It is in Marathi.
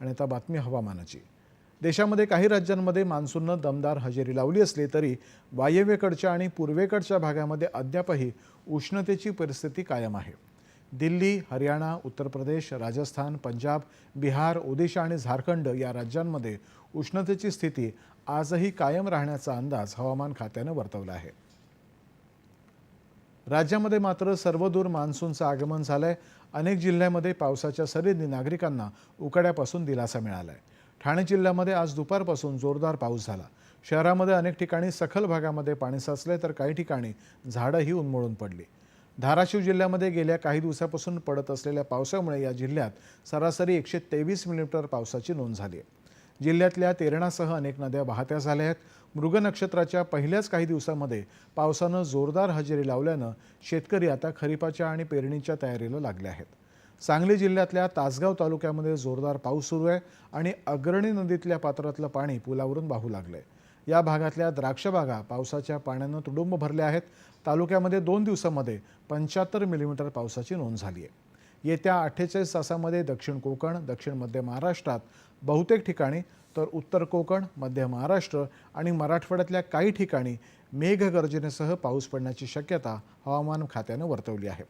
आणि आता बातमी हवामानाची. देशामध्ये काही राज्यांमध्ये मान्सूननं दमदार हजेरी लावली असली तरी वायव्येकडच्या आणि पूर्वेकडच्या भागामध्ये अद्यापही उष्णतेची परिस्थिती कायम आहे. दिल्ली हरियाणा उत्तर प्रदेश राजस्थान पंजाब बिहार ओदिशा आणि झारखंड या राज्यांमध्ये उष्णतेची स्थिती आजही कायम राहण्याचा अंदाज हवामान खात्यानं वर्तवला आहे. राज्यामध्ये मात्र सर्वदूर मान्सूनचं आगमन झालं आहे अनेक जिल्ह्यामध्ये पावसाच्या सरींनी नागरिकांना उकाड्यापासून दिलासा मिळाला आहे ठाणे जिल्ह्यामध्ये आज दुपारपासून जोरदार पाऊस झाला. शहरामध्ये अनेक ठिकाणी सखल भागामध्ये पाणी साचले तर काही ठिकाणी झाडंही उन्मळून पडली. धाराशिव जिल्ह्यामध्ये गेल्या काही दिवसापासून पडत असलेल्या पावसामुळे या जिल्ह्यात सरासरी एकशे तेवीस मिलीमीटर पावसाची नोंद झाली आहे. जिल्ह्यातल्या तेरणासह अनेक नद्या वाहत्या झाल्या आहेत. मृग नक्षत्राच्या पहिल्याच काही दिवसामध्ये पावसानं जोरदार हजेरी लावल्यानं शेतकरी आता खरीपाच्या आणि पेरणीच्या तयारीला लागले आहेत. सांगली जिल्ह्यातल्या तासगाव तालुक्यामध्ये जोरदार पाऊस सुरू आहे आणि अग्रणी नदीतल्या पात्रातलं पाणी पुलावरून वाहू लागलंय. या भागातल्या द्राक्ष बागा पावसाच्या पाण्यानं तुडुंब भरल्या आहेत. तालुक्यामध्ये दोन दिवसामध्ये पंच्याहत्तर मिलीमीटर पावसाची नोंद झाली आहे. येत्या अठ्ठेचाळीस तासामध्ये दक्षिण कोकण दक्षिण मध्य महाराष्ट्रात बहुतेक ठिकाणी तर उत्तर कोकण मध्य महाराष्ट्र आणि मराठवाड्यातल्या काही ठिकाणी मेघगर्जनेसह पाऊस पडण्याची शक्यता हवामान खात्यानं वर्तवली आहे.